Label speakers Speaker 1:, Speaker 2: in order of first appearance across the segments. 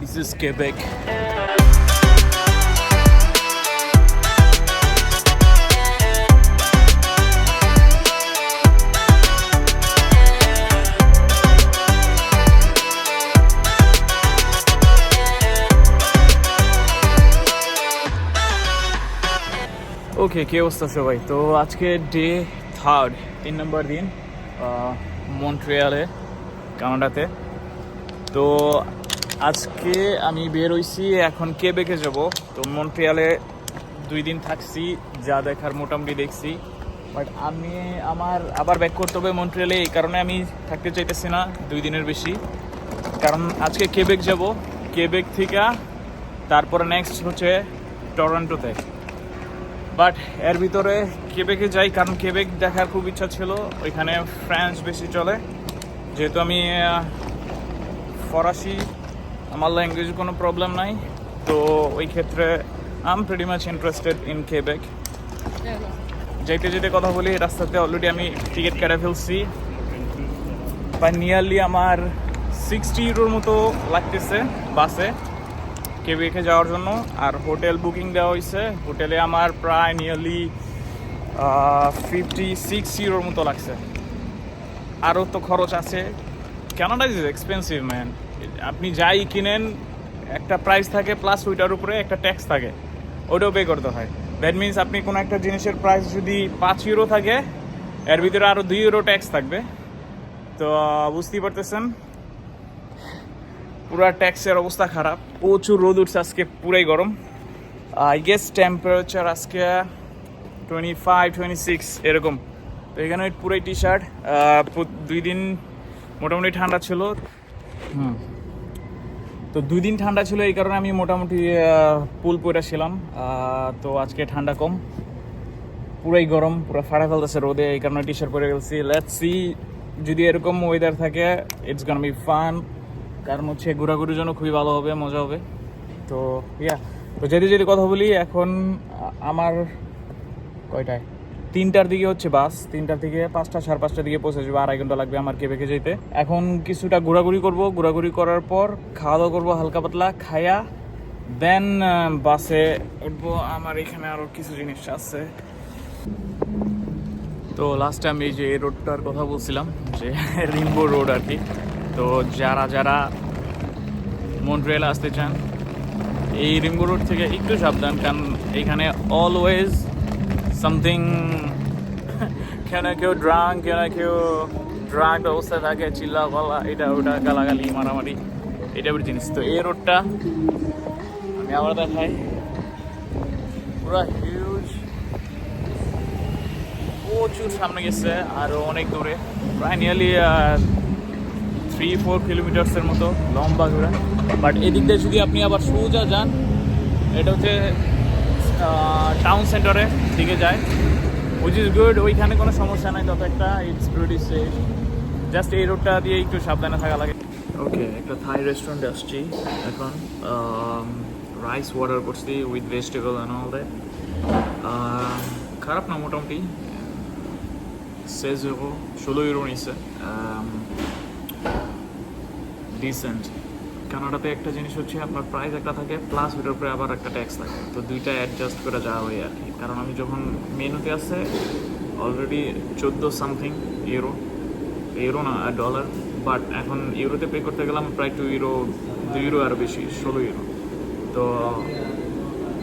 Speaker 1: This is Quebec. ওকে কি অবস্থা সবাই তো আজকে ডে থার্ড তিন নম্বর দিন মন্ট্রিয়ালে কানাডাতে তো আজকে আমি বের হইছি, এখন কে কেবেকে যাব? তো মন্ট্রিয়ালে দুই দিন থাকছি, যা দেখার মোটামুটি দেখছি। বাট আমি আমার, আবার ব্যাক করতে হবে মন্ট্রিয়ালে, এই কারণে আমি থাকতে চাইতেছি না, দুই দিনের বেশি। কারণ আজকে কেবেক যাব? কেবেক থেকে, তারপরে নেক্সট হচ্ছে টরন্টোতে। বাট এর ভিতরে কেবেকে যাই, কারণ কেবেক দেখার খুব ইচ্ছা ছিল, ওইখানে ফ্রান্স বেশি চলে। যেহেতু আমি ফরাসি আমার ল্যাঙ্গুয়েজ কোনো প্রবলেম নাই, তো ওই ক্ষেত্রে I'm pretty much interested in Quebec যেতে যেতে কথা বলি, রাস্তাতে অলরেডি আমি টিকিট কেটে ফেলছি। বা নিয়ারলি আমার সিক্সটি ইউরোর মতো লাগতেছে বাসে কেবিকে যাওয়ার জন্য। আর হোটেল বুকিং দেওয়া হয়েছে হোটেলে আমার প্রায় নিয়ারলি ফিফটি সিক্স ইউরোর মতো লাগছে। আরও তো খরচ আছে। কানাডা ইজ এক্সপেন্সিভ ম্যান যাই কিনেন, একটা প্রাইস থাকে প্লাস ওইটার উপরে একটা ট্যাক্স থাকে। ওটাও পে করতে হয়। দ্যাট মিনস আপনি কোনো একটা জিনিসের প্রাইস যদি পাঁচ ইউরো থাকে, এর ভিতরে আরও দুই ইউরো ট্যাক্স থাকবে। তো, বুঝতেই পারতেছেন? পুরা ট্যাক্সের অবস্থা খারাপ। প্রচুর রোদ উঠছে আজকে, পুরাই গরম। আই গেস টেম্পারেচার আজকে টোয়েন্টি ফাইভ টোয়েন্টি সিক্স এরকম। তো এখানে পুরাই টি শার্ট দুই দিন মোটামুটি ঠান্ডা ছিল। হুম। তো দুই দিন ঠান্ডা ছিল এই কারণে আমি মোটামুটি পুল পরে ছিলাম। তো আজকে ঠান্ডা কম। পুরাই গরম, পুরো ফাটা ফেলতেছে রোদে, এই কারণে টি শার্ট পরে গেছি। লেটস সি যদি এরকম ওয়েদার থাকে ইটস গান বি ফান কারণ হচ্ছে ঘোরাঘুরির জন্য খুবই ভালো হবে, মজা হবে। তো ইয়া তো যেতে যেতে কথা বলি, এখন আমার কয়টায়? তিনটার দিকে হচ্ছে বাস, তিনটার থেকে পাঁচটা, সাড়ে পাঁচটার দিকে পৌঁছে যাবে, আড়াই ঘণ্টা লাগবে আমার কেবেকে যেতে এখন কিছুটা ঘোরাঘুরি করব, ঘোরাঘুরি করার পর খাওয়া দাওয়া করব হালকা পাতলা, খায়া দেন বাসে উঠবো। আমার এখানে আরও কিছু জিনিস আছে। তো লাস্ট আমি এই যে এই রোডটার কথা বলছিলাম, যে রিম্বো রোড আর কি তো যারা যারা মন্ট্রিয়ালে আসতে চান, এই রিম্বো রোড থেকে একটু সাবধান, কারণ এখানে অলওয়েজ সামথিং কেন কেউ ড্রাং কেন কেউ ড্রাগ অবস্থায় থাকে চিল্লা গলা এটা ওটা গালাগালি মারামারি এটা একটা জিনিস তো এই রোডটা আমি আবার দেখাই। পুরা হিউজ প্রচুর সামনে গেছে আরও অনেক দূরে। প্রায় নিয়ারলি থ্রি ফোর কিলোমিটার্সের মতো লম্বা ঘোরা। বাট এদিক দিয়ে যদি আপনি আবার সোজা যান, এটা হচ্ছে টাউন সেন্টারে দিকে যায় উইচ ইজ গুড ওইখানে কোনো সমস্যা নাই তত একটা ইটস প্রিটি সেফ জাস্ট এই রোডটা দিয়ে একটু সাবধানে থাকা লাগে। ওকে একটা থাই রেস্টুরেন্টে আসছি। এখন রাইস অর্ডার করছি with vegetable and all that খারাপ না মোটামুটি। seize euros, ষোলো ইউরো নিচ্ছে ডিসেন্ট কানাডাতে একটা জিনিস হচ্ছে আপনার প্রাইস একটা থাকে প্লাস ওটার উপরে আবার একটা ট্যাক্স থাকে। তো দুইটা অ্যাডজাস্ট করে যাওয়া হয় আর কি। কারণ আমি যখন মেনুতে আছে অলরেডি চোদ্দ সামথিং ইউরো ইউরো না ডলার বাট এখন ইউরোতে পে করতে গেলাম প্রায় টু ইউরো দুই ইউরো আরও বেশি, ষোলো ইউরো তো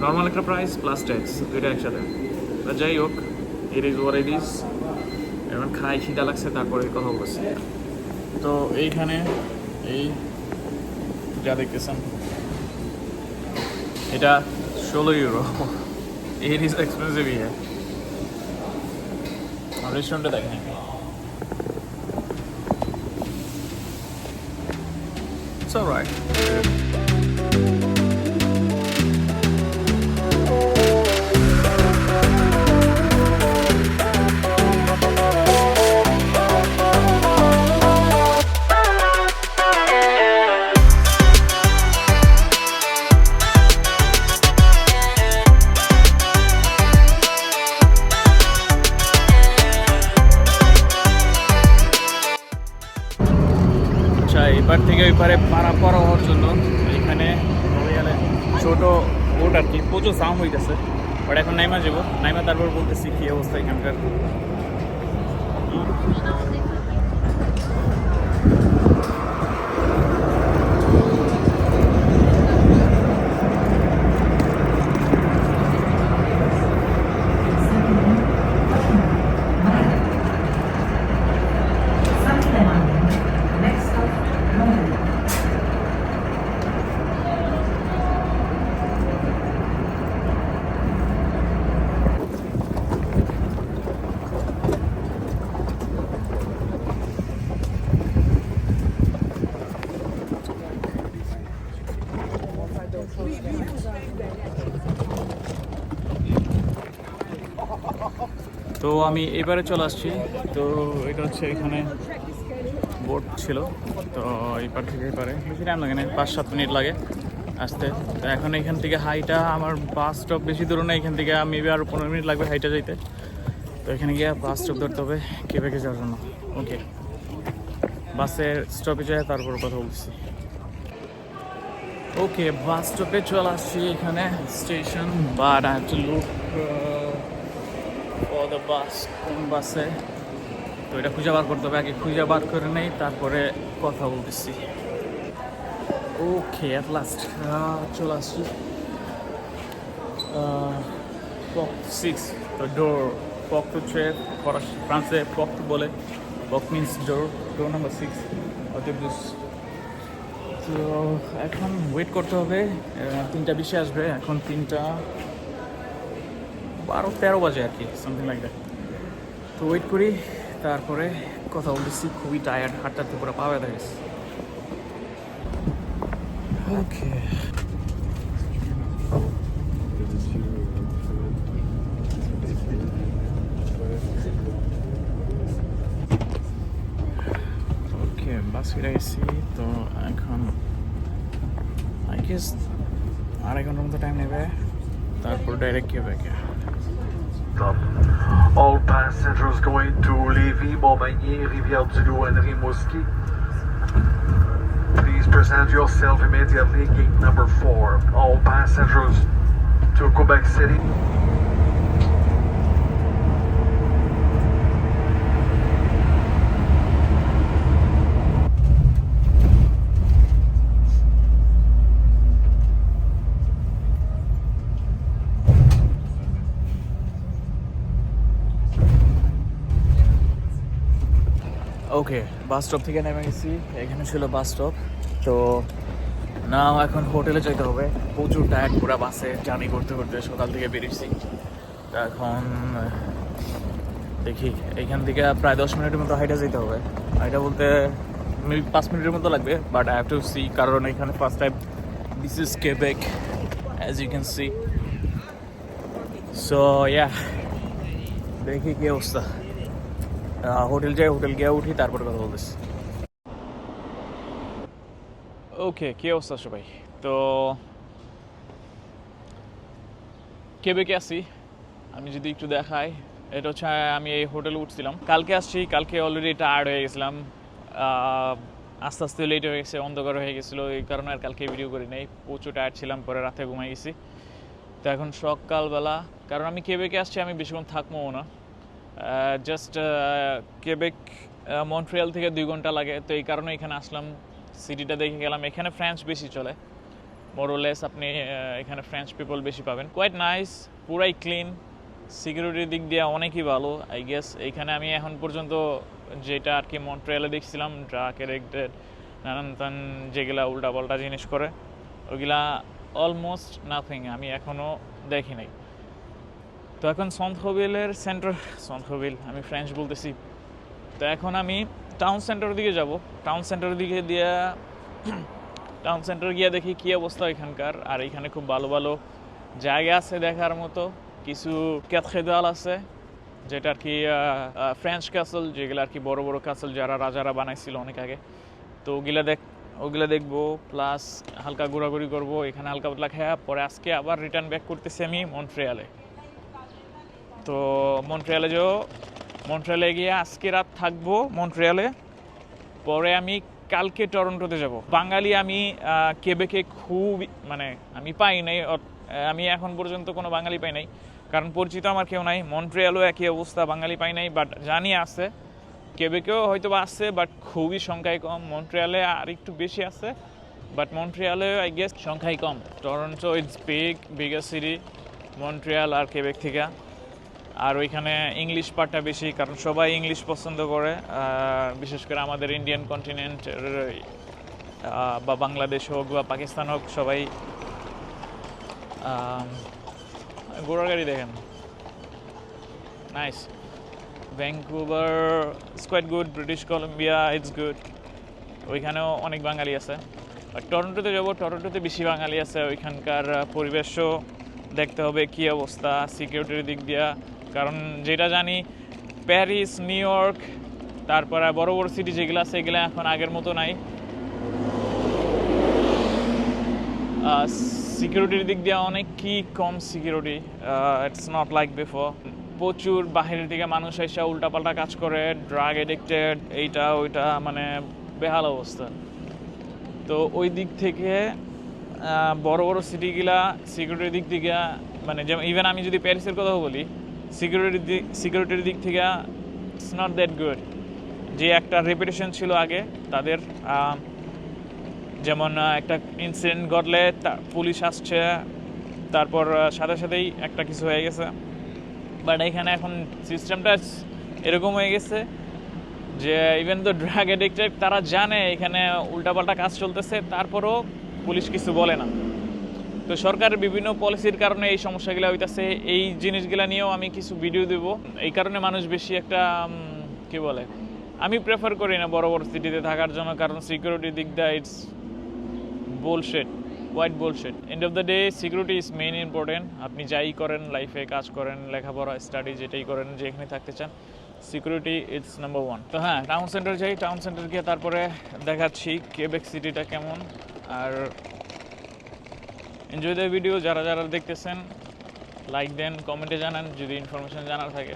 Speaker 1: নর্মাল একটা প্রাইস প্লাস ট্যাক্স দুইটা একসাথে। যাই হোক it is what it is এখন খাই, খিদা লাগছে, তারপরে কথা বলছি। তো এইখানে এই যা দেখতেছেন এটা ষোলো ইউরো ইট ইজ এক্সপেন্সিভ ইয়ে রেস্টুরেন্টে দেখেন It's alright. তো আমি এবারে চলে আসছি। তো এটা হচ্ছে এখানে বোট ছিল। তো এপার থেকে এপারে। বেশি টাইম লাগে না, পাঁচ সাত মিনিট লাগে আসতে। তো এখন এখান থেকে হাইটা আমার বাস স্টপ বেশি দূর না, এখান থেকে মেবি আরও পনেরো মিনিট লাগবে হাইটা যাইতে। তো এখানে গিয়ে বাস স্টপ ধরতে হবে কেবেকে যাওয়ার জন্য। ওকে। বাসের স্টপে যায়, তারপর কথা বলছি। ওকে, বাস স্টপে চলে আসছি এখানে station, but I have to look the bus কোন বাসে? তো এটা খুঁজে বার করতে হবে। আগে খুঁজে বার করে নেই, তারপরে কথা বলতেছি। ওকে অ্যাট লাস্ট চলে আসছি। পক সিক্স তো ডোর পক হচ্ছে ফরাসি, ফ্রান্সে পক বলে। পক means door door number six অতএব তো এখন ওয়েট করতে হবে। তিনটা বিশে আসবে, এখন তিনটা। বারো তেরো বাজে আর কি সামথিং লাইক দ্যাট তো ওয়েট করি, তারপরে কথা বলতেছি, খুবই টায়ার্ড হাঁটতে পুরো পা ব্যথা গেছে ওকে বাস ফিরে গেছি, তো এখন আই গেস আড়াই ঘণ্টার মতো টাইম নেবে, তারপর ডাইরেক্ট কে ব্যাকে
Speaker 2: All passengers going to Lévis, Montmagny, Rivière-du-Loup, and Rimouski. Please present yourself immediately, gate number four. All passengers to Quebec City.
Speaker 1: Okay bus stop থেকে নেমে গেছি। এখানে ছিল বাস স্টপ তো না, এখন হোটেলে যেতে হবে। প্রচুর টায়ার্ড পুরো বাসে জার্নি করতে করতে সকাল থেকে বেরিয়েছি। তো এখন, দেখি, এখান থেকে প্রায় দশ মিনিটের মতো হাইটা যেতে হবে। হাইটা বলতে মেবি পাঁচ মিনিটের মতো লাগবে but I have to see কারণ এখানে first time this is Quebec as you can see so yeah দেখি কি অবস্থা। হোটেল যাই, হোটেল গিয়ে উঠি, তারপরে কথা বলতেছি। ওকে কি অবস্থা সবাই? তো কেবেকে আসি আমি যদি একটু দেখাই, এটা হচ্ছে, আমি এই হোটেলে উঠছিলাম। কালকে আসছি, কালকে অলরেডি টায়ার্ড হয়ে গেছিলাম। আস্তে আস্তে লেট হয়ে গেছে, অন্ধকার হয়ে গেছিল, এই কারণে আর কালকে ভিডিও করি নাই। প্রচুর টায়ার্ড ছিলাম, পরে রাতে ঘুমাই গেছি। তো এখন সকালবেলা, কারণ আমি কেবেকে আসছি, আমি বেশিক্ষণ থাকব না। জাস্ট কেবেক মন্ট্রিয়াল থেকে দুই ঘণ্টা লাগে। তো এই কারণে এখানে আসলাম সিটিটা দেখে গেলাম। এখানে ফ্রেঞ্চ বেশি চলে। মোরলেস আপনি এখানে ফ্রেঞ্চ পিপল বেশি পাবেন। কোয়াইট নাইস পুরাই ক্লিন সিকিউরিটির দিক দিয়ে অনেকই ভালো আই গেস এইখানে আমি এখন পর্যন্ত যেটা আর কি মন্ট্রিয়ালে দেখছিলাম ড্রাক এরেক্টেড নানান তান যেগুলা উল্টাপাল্টা জিনিস করে, ওগুলা অলমোস্ট নাথিং আমি এখনও দেখি নাই। তো এখন সন্থবিলের সেন্টার সন্থবিল, আমি ফ্রেঞ্চ বলতেছি। তো এখন আমি টাউন সেন্টারের দিকে যাব। টাউন সেন্টারের দিকে দিয়ে টাউন সেন্টার গিয়ে দেখি কী অবস্থা এখানকার। আর এখানে খুব ভালো ভালো জায়গা আছে দেখার মতো। কিছু ক্যাথেদাল আছে, যেটা আর কি ফ্রেঞ্চ ক্যাসেল যেগুলো আর কি বড় বড় ক্যাসেল যারা রাজারা বানাইছিল অনেক আগে। তো ওগুলা দেখ ওগুলা দেখব প্লাস হালকা ঘোরাঘুরি করব, এখানে হালকা পাতলা খেয়া। পরে আজকে আবার রিটার্ন ব্যাক করতেছি আমি মন্ট্রিয়ালে তো মন্ট্রিয়ালে যাও। মন্ট্রিয়ালে গিয়ে আজকে রাত থাকব মন্ট্রিয়ালে। পরে আমি কালকে টরন্টোতে যাব। বাঙালি আমি কেবেকে খুব মানে আমি পাই নাই আমি এখন পর্যন্ত কোনো বাঙালি পাই নাই। কারণ পরিচিত আমার কেউ নাই, মন্ট্রিয়ালও একই অবস্থা, বাঙালি পাই নাই বাট জানি আছে। কেবেকেও হয়তো বা আসছে বাট খুবই সংখ্যায় কম। মন্ট্রিয়ালে আর একটু বেশি আছে বাট মন্ট্রিয়ালে আই গেস সংখ্যাই কম। Toronto it's big bigger city Montreal R Quebec থেকে। আর ওইখানে ইংলিশ পার্টটা বেশি, কারণ সবাই ইংলিশ পছন্দ করে। বিশেষ করে আমাদের ইন্ডিয়ান কন্টিনেন্ট বা বাংলাদেশ হোক বা পাকিস্তান হোক, সবাই ঘোড়ার গাড়ি দেখেন। Nice Vancouver it's quite good British Columbia it's good ওইখানেও অনেক বাঙালি আছে। আর টরন্টোতে যাব টরন্টোতে বেশি বাঙালি আছে। ওইখানকার পরিবেশও দেখতে হবে, কী অবস্থা সিকিউরিটির দিক দিয়া। কারণ যেটা জানি, প্যারিস, নিউ ইয়র্ক, তারপরে বড় বড় সিটি যেগুলো আছে, এগুলো এখন আগের মতো নাই। সিকিউরিটির দিক দিয়ে অনেক কি কম security it's not like before প্রচুর বাহিরের দিকে মানুষ এসে উল্টাপাল্টা কাজ করে ড্রাগ এডিক্টেড এইটা, ওইটা মানে বেহাল অবস্থা। তো ওই দিক থেকে বড় বড় সিটিগুলা সিকিউরিটির দিক থেকে মানে যেমন ইভেন আমি যদি প্যারিসের কথা বলি সিকিউরিটির দিক সিকিউরিটির দিক থেকে ইটস নট দ্যাট গুড যে একটা রেপুটেশন ছিল আগে, তাদের যেমন একটা ইনসিডেন্ট ঘটলে পুলিশ আসছে, তারপর সাথে সাথেই একটা কিছু হয়ে গেছে। বাট এখানে এখন সিস্টেমটা এরকম হয়ে গেছে যে ইভেন তো ড্রাগ এডিক্টেড তারা জানে এখানে উল্টাপাল্টা কাজ চলতেছে, তারপরও পুলিশ কিছু বলে না। তো সরকারের বিভিন্ন পলিসির কারণে এই সমস্যাগুলো হইতাছে। এই জিনিসগুলো নিয়েও আমি কিছু ভিডিও দেব। এই কারণে মানুষ বেশি একটা কি বলে? আমি প্রেফার করি না বড় বড় সিটিতে থাকার জন্য, কারণ সিকিউরিটি দিক দিয়ে it's bullshit what bullshit end of the day security is main important আপনি যাই করেন লাইফে কাজ করেন, লেখাপড়া স্টাডি যেটাই করেন, যেখানে থাকতে চান সিকিউরিটি ইটস নাম্বার ওয়ান তো হ্যাঁ টাউন সেন্টার যাই টাউন সেন্টার গিয়ে তারপরে দেখাচ্ছি কেবেক সিটিটা কেমন। আর এনজয় দ্য ভিডিও যারা যারা দেখতেছেন লাইক দেন কমেন্টে জানান যদি ইনফরমেশন জানার থাকে।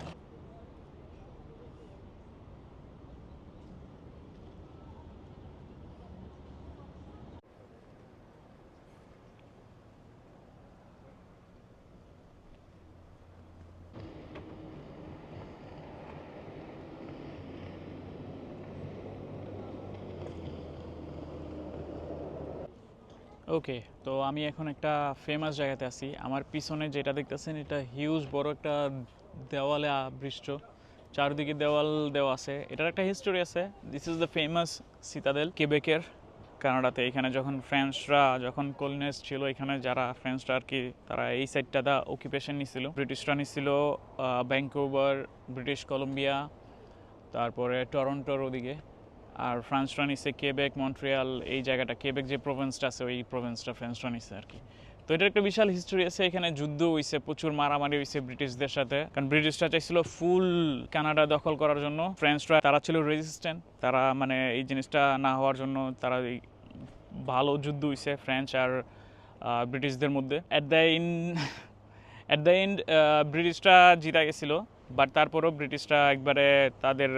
Speaker 1: ওকে, তো আমি এখন একটা ফেমাস জায়গাতে আছি। আমার পিছনে যেটা দেখতেছেন, এটা হিউজ বড় একটা দেওয়ালে আবৃষ্ট। চারদিকে দেওয়াল দেওয়া আছে। এটার একটা হিস্টোরি আছে। This is the famous citadel কেবেকের কানাডাতে। এখানে যখন ফ্রেঞ্চরা যখন কলিনেস ছিল, এখানে যারা ফ্রেঞ্চরা আর কি তারা এই সাইডটা দা অকুপেশন নিছিল। ব্রিটিশরা নিছিল ব্যাঙ্কোভার ব্রিটিশ কলম্বিয়া তারপরে টরন্টোর ওদিকে। আর ফ্রান্সরা নিচ্ছে কেবেক, মন্ট্রিয়াল, এই জায়গাটা, কেবেক যে প্রভিন্সটা আছে, ওই প্রভিন্সটা ফ্রান্সরা নিচ্ছে আর কি। তো এটার একটা বিশাল হিস্টোরি আছে, এখানে যুদ্ধ হইছে, প্রচুর মারামারি হইছে ব্রিটিশদের সাথে। কারণ ব্রিটিশরা চাইছিল ফুল কানাডা দখল করার জন্য। ফ্রেঞ্চরা তারা ছিল রেজিস্ট্যান্ট তারা মানে এই জিনিসটা না হওয়ার জন্য তারা এই ভালো যুদ্ধ হইছে ফ্রেঞ্চ আর ব্রিটিশদের মধ্যে। At the in at the end ব্রিটিশরা জিতা গেছিল বাট তারপরও ব্রিটিশরা একবারে তাদের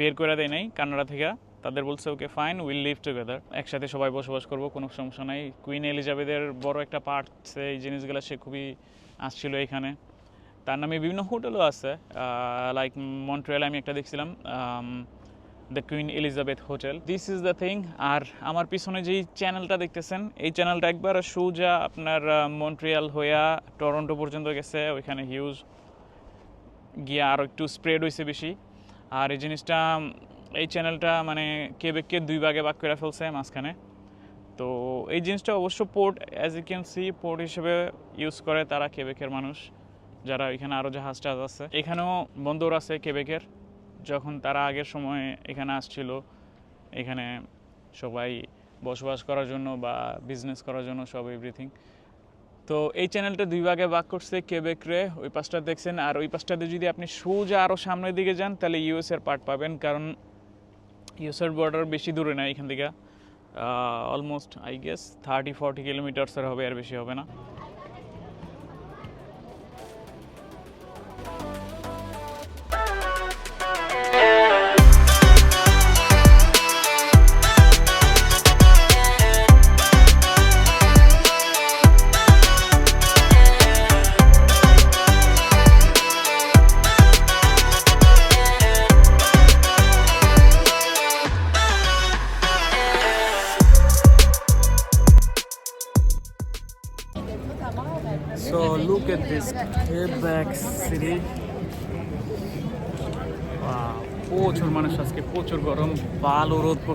Speaker 1: বের করে দেয় নাই কানাডা থেকে। তাদের বলছে okay fine will live together একসাথে সবাই বসবাস করব, কোনো সমস্যা নাই। কুইন এলিজাবেথের বড় একটা পার্ট এই জিনিসগুলো সে খুবই আসছিল এখানে। তার নামে বিভিন্ন হোটেলও আছে। লাইক মন্ট্রিয়ালে আমি একটা দেখছিলাম the Queen Elizabeth Hotel this is the thing আর আমার পিছনে যেই চ্যানেলটা দেখতেছেন, এই চ্যানেলটা একবার সোজা আপনার মন্ট্রিয়াল হইয়া টরন্টো পর্যন্ত গেছে। ওইখানে হিউজ গিয়ে আরও একটু স্প্রেড হয়েছে বেশি। আর এই জিনিসটা এই চ্যানেলটা মানে কে কেবেককে দুই ভাগে ভাগ করে ফেলছে মাঝখানে। তো এই জিনিসটা অবশ্য port as you can see port হিসেবে ইউজ করে তারা কেবেকের মানুষ, যারা এখানে আরও জাহাজ টাহাজ আছে। এখানেও বন্দর আছে কেবেকের যখন তারা আগের সময় এখানে আসছিল, এখানে সবাই বসবাস করার জন্য বা বিজনেস করার জন্য সব এভরিথিং তো এই চ্যানেলটা দুই ভাগে ভাগ করছে কেবেক রে, ওই পাশটা দেখছেন, আর ওই পাশটাতে যদি আপনি সোজা আরও সামনের দিকে যান, তাহলে ইউএস এর পার্ট পাবেন, কারণ ইউএস এর বর্ডার বেশি দূরে না এখান থেকে। Almost I guess thirty forty কিলোমিটার্সের হবে আর বেশি হবে না।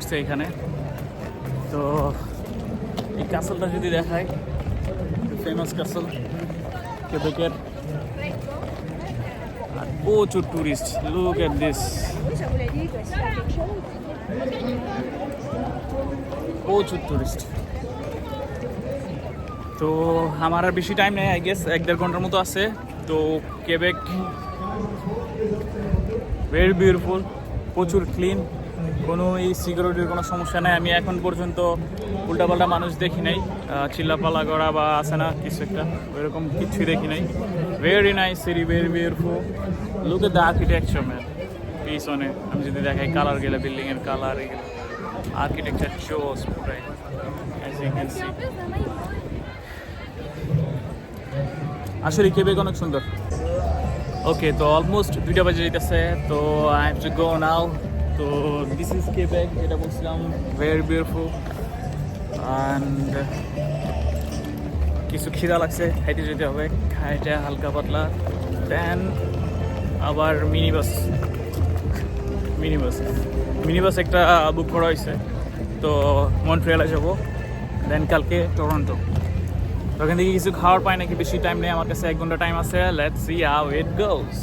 Speaker 1: পড়ছে এখানে। তো এই ক্যাসেলটা যদি দেখায় ফেমাস ক্যাসেল কেবেকের আর প্রচুর টুরিস্ট লুক এট দিস. প্রচুর টুরিস্ট তো আমার আর বেশি টাইম নেই আই গেস এক দেড় ঘণ্টার মতো আছে। তো কেবেক ভেরি বিউটিফুল প্রচুর ক্লিন কোনো এই সিকিউরিটির কোনো সমস্যা নেই। আমি এখন পর্যন্ত উল্টাপাল্টা মানুষ দেখি নাই। আহ, চিল্লাপাল্লা করা বা আছে না কিছু একটা ওইরকম কিছুই দেখি নাই। Very nice city very beautiful look at the architecture man পিছনে আমি যদি দেখাই কালার গেলে বিল্ডিংয়ের কালার এগুলো। আর্কিটেকচার চোস পুরাই অ্যাজ ইউ সি আসলে কেবেক অনেক সুন্দর। ওকে তো অলমোস্ট দুইটা বাজে যেতেছে তো I have to go now তো দিস ইজ কেবেক যেটা বলছিলাম ভেরি বিউটিফুল অ্যান্ড কিছু খিদা লাগছে, খাইতে যেতে হবে। খাইতে হালকা পাতলা। দেন আবার mini bus mini bus mini bus একটা বুক করা হয়েছে। তো মন্ট্রিয়ালে যাব। দেন কালকে টরন্টো তো ওখান থেকে কিছু খাওয়ার পাই নাকি? বেশি টাইম নেই, আমার কাছে এক ঘণ্টা টাইম আছে। Let's see how it goes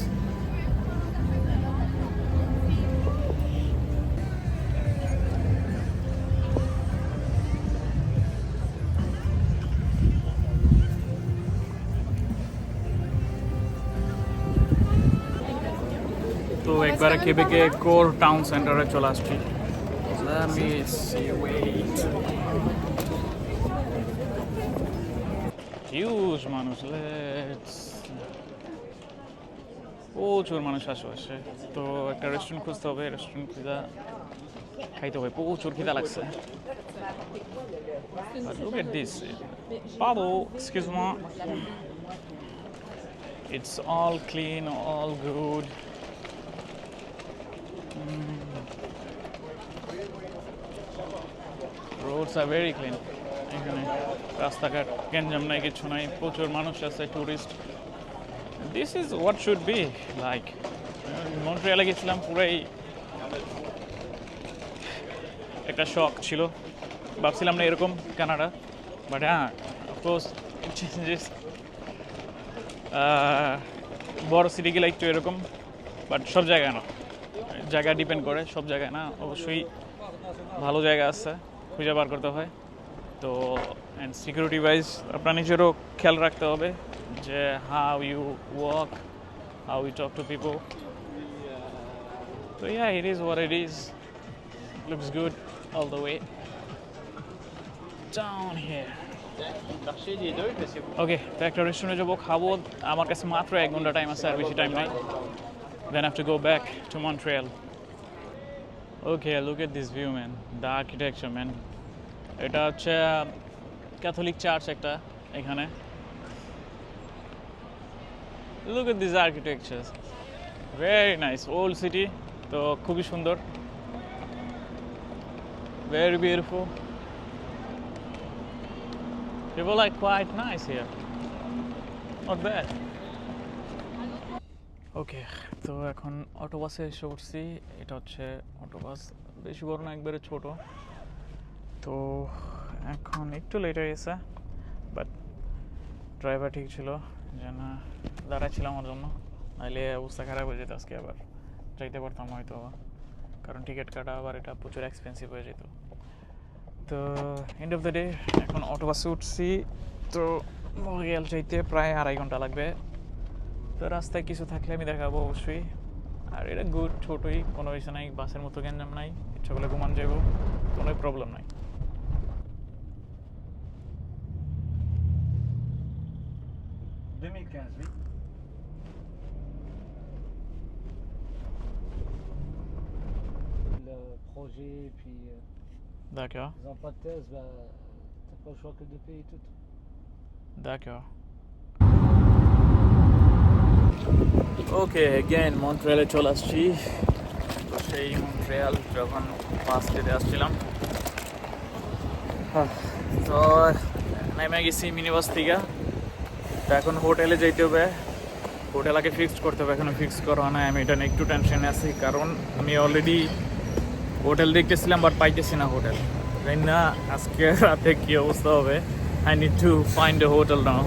Speaker 1: একবারে কেবেকে কোর টাউন সেন্টারে চলে আসছি. হিউজ মানুষ প্রচুর মানুষ আশেপাশে তো একটা রেস্টুরেন্ট খুঁজতে হবে রেস্টুরেন্ট খুঁজা খাইতে হবে প্রচুর খিদা লাগছে this. Pardon, excuse-moi. It's all clean, all good. Roads R very clean এখানে রাস্তাঘাট, গ্যাঞ্জাম নাই, কিছু নাই, প্রচুর মানুষ আছে tourist this is what should be like মন্ট্রিয়ালে গেছিলাম, পুরাই একটা শখ ছিল। ভাবছিলাম না এরকম কানাডা বাট হ্যাঁ অফকোর্স চেঞ্জেস বড় সিটি গেলে একটু এরকম বাট সব জায়গায় না। জায়গা ডিপেন্ড করে, সব জায়গায় না, অবশ্যই ভালো জায়গা আছে, খুঁজে বার করতে হয়। তো অ্যান্ড সিকিউরিটি ওয়াইজ আপনার নিজেরও খেয়াল রাখতে হবে যে how you walk how you talk to people তো yeah it is what it is looks good all the way down here okay তো একটা রেস্টুরেন্টে যাব, খাব। আমার কাছে মাত্র এক ঘণ্টা টাইম আছে, আর বেশি টাইম নাই। Then have to go back to Montreal okay look at this view man the architecture man এটা হচ্ছে ক্যাথলিক চার্চ একটা এখানে look at this architecture very nice old city তো খুবই সুন্দর very beautiful People are quite nice here. Not bad. Okay তো এখন auto বাসে এসে উঠছি। এটা হচ্ছে অটো বাস বেশি বড় না, একবারে ছোট। তো এখন একটু লেট হয়ে গেছে বাট ড্রাইভার ঠিক ছিল। যে না দাঁড়াচ্ছিল আমার জন্য। নাহলে অবস্থা খারাপ হয়ে যেত আজকে আবার। যাইতে পারতাম হয়তো কারণ টিকিট কাটা আবার এটা প্রচুর এক্সপেন্সিভ হয়ে যেত। তো এন্ড অফ দ্য ডে এখন অটো বাসে উঠছি। তো মরিয়াল চাইতে প্রায় আড়াই ঘণ্টা লাগবে। তো রাস্তায় কিছু থাকলে আমি দেখাবো অবশ্যই আর এটা গুড ছোটোই কোনো ইসে নাই বাসের মতো গ্যাঞ্জাম নাই ইচ্ছা করলে ঘুমান যাব কোনোই প্রবলেম নাই
Speaker 3: euh,
Speaker 1: D'accord.
Speaker 3: Ils ont pas de thèse, bah, t'as pas le choix que de payer tout.
Speaker 1: D'accord. Okay again মন্ট্রিয়ালে চলে আসছি। তো সেই মন্ট্রিয়াল যখন বাস যেতে আসছিলাম। আহ, তো নেমে গেছি মিনি বাস থেকে। তো এখন হোটেলে যেতে হবে। হোটেল আগে ফিক্সড করতে হবে এখনও ফিক্স করা হয় না আমি এটা নিয়ে একটু টেনশনে আছি কারণ আমি অলরেডি হোটেল দেখতেছিলাম বাট পাইতেছি না হোটেল জানি না আজকে রাতে কী অবস্থা হবে। I need to find a hotel now